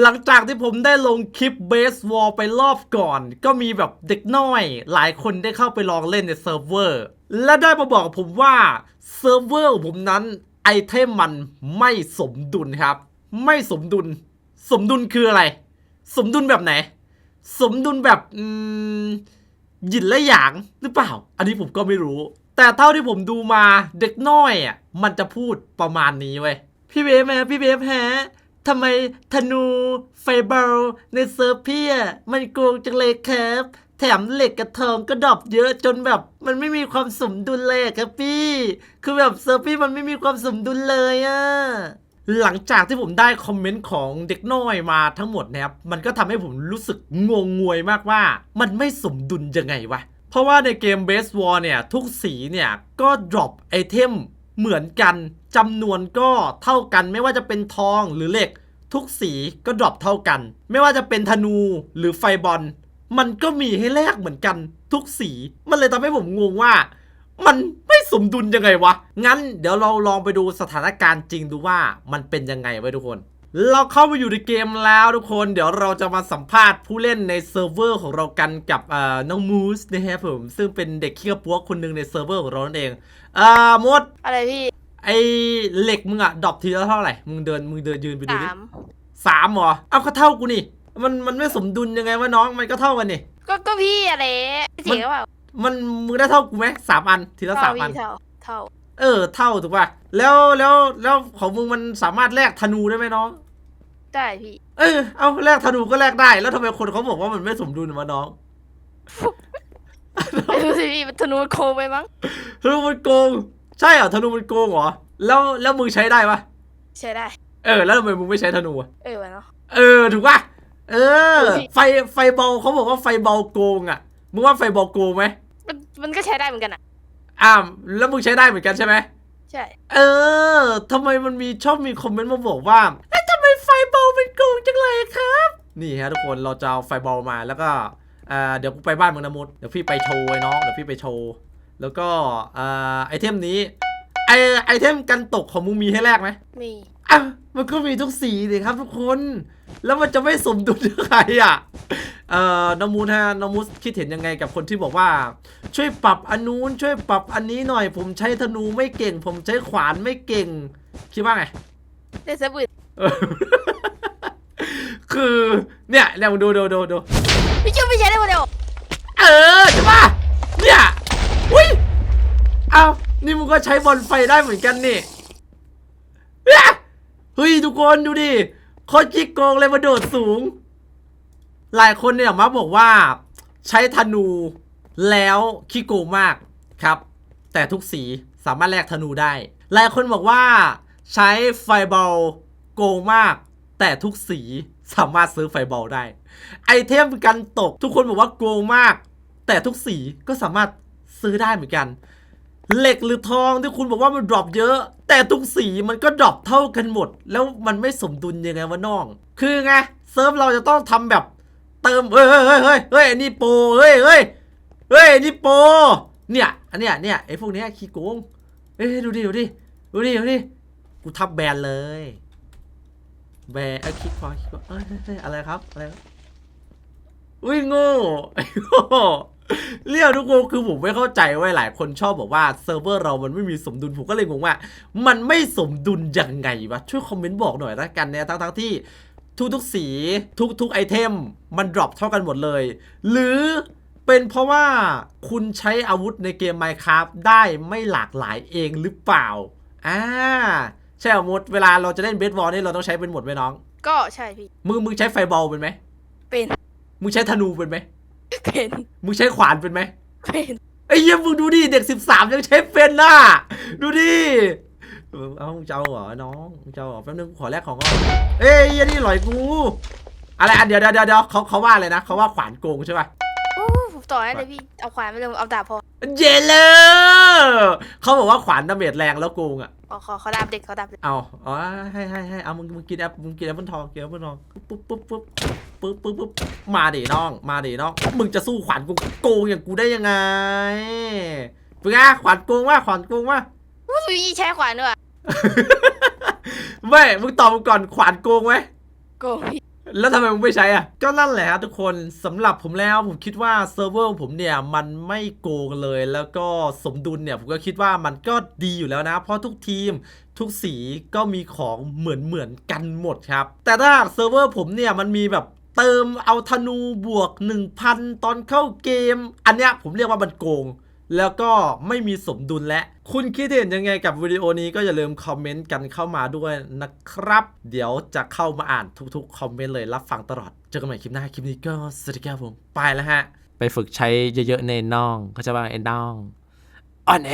หลังจากที่ผมได้ลงคลิปเบสวอลไปรอบก่อน ก็มีแบบเด็กน้อย หลายคนได้เข้าไปลองเล่นในเซิร์ฟเวอร์ และได้มาบอกผมว่าเซิร์ฟเวอร์ผมนั้นไอเทมมันไม่สมดุลครับ ไม่สมดุล สมดุลคืออะไร สมดุลแบบไหน สมดุลแบบหยินและหยางหรือเปล่า อันนี้ผมก็ไม่รู้ แต่เท่าที่ผมดูมาเด็กน้อยอะมันจะพูดประมาณนี้เว้ยพี่เบฟแฮะพี่เบฟแฮะ ทำไมธนูไฟเบลในเซิร์ฟพี่อะมันโกงจังเลยครับ แถมเหล็กกับทองก็ดรอปเยอะจนแบบ มันไม่มีความสมดุลเลยครับพี่ คือแบบเซิร์ฟพี่มันไม่มีความสมดุลเลยอะหลังจากที่ผมได้คอมเมนต์ของเด็กน้อยมาทั้งหมดนะครับ มันก็ทำให้ผมรู้สึกงงงวยมากว่า มันไม่สมดุลยังไงวะ เพราะว่าในเกม Base War เนี่ย ทุกสีเนี่ย ก็ดรอปไอเทม เหมือนกันจำนวนก็เท่ากัน ไม่ว่าจะเป็นทองหรือเหล็ก ทุกสีก็ดรอปเท่ากัน ไม่ว่าจะเป็นธนูหรือไฟบอล มันก็มีให้แลกเหมือนกันทุกสี มันเลยทำให้ผมงงว่า มันไม่สมดุลยังไงวะ งั้นเดี๋ยวเราลองไปดูสถานการณ์จริงดูว่ามันเป็นยังไงไว้ทุกคน เราเข้ามาอยู่ในเกมแล้วทุกคน เดี๋ยวเราจะมาสัมภาษณ์ผู้เล่นในเซิร์ฟเวอร์ของเรากันกับเอ่อน้องมูสนะครับผม ซึ่งเป็นเด็กขี้กระปัวคนหนึ่งในเซิร์ฟเวอร์ของเรานั่นเองอ่ามด อะไรพี่ไอเหล็กมึงอะดรอปทีละเท่าไหร่ มึงเดินมึงเดินยืนไปดูดิสามสามเหรอ เอาก็เท่ากูนี่ มันมันไม่สมดุลยังไงวะน้องมันก็เท่ากันนี่ ก็ก็พี่อะไรเสียงว่ามันมึงได้เท่ากูไหมสามอันทีละสาเท่ามอันพี่เท่าเท่าเออเท่าถูกป่ะแล้วแล้วแล้วของมึงมันสามารถแลกธนูได้ไหมน้อง ได้พี่ เออเอาแลกธนูก็แลกได้ แล้วทำไมคนเขาบอกว่ามันไม่สมดุลวะน้อง ไม่รู้สิพี่มันธนูมันโคงไปมั้งธนูมันโกง ใช่เหรอธนูมันโกงเหรอ แล้วแล้วมึงใช้ได้ปะใช้ได้ เออ แล้วทำไมมึงไม่ใช้ธนูอะเออวะเนาะ เออ ถูกป่ะ เออเฮ้ยไฟไฟเบาเขาบอกว่าไฟเบาโกงอะ มึงว่าไฟเบาโกงไหมมันมันก็ใช้ได้เหมือนกันอะอ่าแล้วมึงใช้ได้เหมือนกันใช่ไหม ใช่ เออทำไมมันมีชอบมีคอมเมนต์มาบอกว่า จังเลยครับ นี่ฮะทุกคนเราจะเอาไฟเบามาแล้วก็อ่าเดี๋ยวกูไปบ้านมึงนะมุดเดี๋ยวพี่ไปโชว์ไอ้น้องเดี๋ยวพี่ไปโชว์แล้วก็อ่าไอเทมนี้ไอไอเทมกันตกของมึงมีให้แลกไหมมีอะมันก็มีทุกสีเลยครับทุกคน แล้วมันจะไม่สมดุลยังไงอะเอ่อน้องมูนฮะน้องมูสคิดเห็นยังไงกับคนที่บอกว่า ช่วยปรับอันนู้นช่วยปรับอันนี้หน่อย ผมใช้ธนูไม่เก่ง ผมใช้ขวานไม่เก่ง คิดว่าไงได้เซิร์ฟอื่นเออ คือเนี่ยเนี่ยมึงดูดูดูดูพี่เชื่อไม่ใช้ได้หมดเลยเหรอเออใช่ปะเนี่ยอุ้ยเอานี่มึงก็ใช้บอลไฟได้เหมือนกันนี่เนี่ยเฮ้ยทุกคนดูดิโคตรจิกโกงเลยมาโดดสูง หลายคนเนี่ยมาบอกว่า ใช้ธนูแล้วขี้โกงมากครับ แต่ทุกสีสามารถแลกธนูได้ หลายคนบอกว่า ใช้ไฟบอลโกงมาก แต่ทุกสี สามารถซื้อไฟบอลได้ ไอเทมกันตกทุกคนบอกว่าโกงมาก แต่ทุกสีก็สามารถซื้อได้เหมือนกัน เหล็กหรือทองที่คุณบอกว่ามันดรอปเยอะ แต่ทุกสีมันก็ดรอปเท่ากันหมด แล้วมันไม่สมดุลยังไงวะน้อง คือไงเซิร์ฟเราจะต้องทำแบบเติมเฮ้ยเฮ้ยเฮ้ยเฮ้ยเฮ้ยนนี้โปรเฮ้ยเฮ้ยเฮ้ยนนี้โปรเนี่ยอันเนี้ยเนี่ยไอ้พวกเนี้ยขี้โกงเอ้ยดูดิดูดิดูดิดูดิกูทับแบนเลย แบนเอ้ยคลิกขวาคลิกขวาเอ้ยเฮ้ยอะไรครับอะไรครับอุ้ยโง่ไอ้โง่เรียกทุกคนคือผมไม่เข้าใจว่าหลายคนชอบบอกว่าเซิร์ฟเวอร์เรามันไม่มีสมดุลผมก็เลยงงว่า มันไม่สมดุลยังไงวะช่วยคอมเมนต์บอกหน่อยละกันเนี่ยทั้งทั้งที่ทุกทุกๆสีทุกทุกไอเทม มันดรอปเท่ากันหมดเลย หรือเป็นเพราะว่าคุณใช้อาวุธในเกม Minecraft ได้ไม่หลากหลายเองหรือเปล่าอ่า ใช่อาวุธเวลาเราจะเล่นเบสบอลนี่เราต้องใช้เป็นหมดไหมน้อง ก็ใช่พี่ มึงมึงใช้ไฟบอลเป็นไหมเป็น มึงใช้ธนูเป็นไหมเป็นมึงใช้ขวานเป็นไหมเป็นไอ้เหี้ยมึงดูดิเด็กสิบสามยังใช้เป็นน่ะดูดิเออเอามึงจะเอาเหรอน้องมึงจะเอาเหรอแป๊บนึงขอแลกของก่อนเอ้ยเหี้ยนี่หลอยกู อะไรอันเดียวเดี๋ยวเดี๋ยวเดี๋ยวเขาเขาว่าเลยนะเขาว่าขวานโกงใช่ป่ะ โอ้ผมต่อให้เลยพี่ เอาขวานไปเลยเอาดาบพอ เยเลอเขาบอกว่าขวานดาเมจแรงแล้วโกงอะ ขอขอขอดาบเด็กขอดาบเด็กเอาอ๋อให้ให้ให้เอามึงมึงกินแอปมึงกินแอปเปิลทองกินแอปเปิลทองปุ๊บปุ๊บปุ๊บปุ๊บปุ๊บปุ๊บปุ๊บมาดิน้อง มาดิน้อง มึงจะสู้ขวานกูโกงอย่างกูได้ยังไงเป็นไงขวานโกงว่าขวานโกงว่าว่าพี่ใช้ขวานด้วยไม่มึงตอบกูก่อนขวานโกงไหมโกงพี่ แล้วทำไมมึงไม่ใช้อะ ก็นั่นแหละครับทุกคนสำหรับผมแล้วผมคิดว่าเซิร์ฟเวอร์ผมเนี่ยมันไม่โกงเลย แล้วก็สมดุลเนี่ยผมก็คิดว่ามันก็ดีอยู่แล้วนะ เพราะทุกทีมทุกสีก็มีของเหมือนเหมือนกันหมดครับ แต่ถ้าเซิร์ฟเวอร์ผมเนี่ยมันมีแบบเติมเอาธนูบวก 1,000 ตอนเข้าเกม อันเนี้ยผมเรียกว่ามันโกง แล้วก็ไม่มีสมดุลและ คุณคิดเห็นยังไงกับวิดีโอนี้ก็อย่าลืมคอมเมนต์กันเข้ามาด้วยนะครับ เดี๋ยวจะเข้ามาอ่านทุกๆคอมเมนต์เลยรับฟังตลอด เจอกันใหม่คลิปหน้าคลิปนี้ก็สวัสดีครับผม ไปแล้วฮะ ไปฝึกใช้เยอะๆในน่อง เขาจะว่าไอ้น่องอ่อนแอ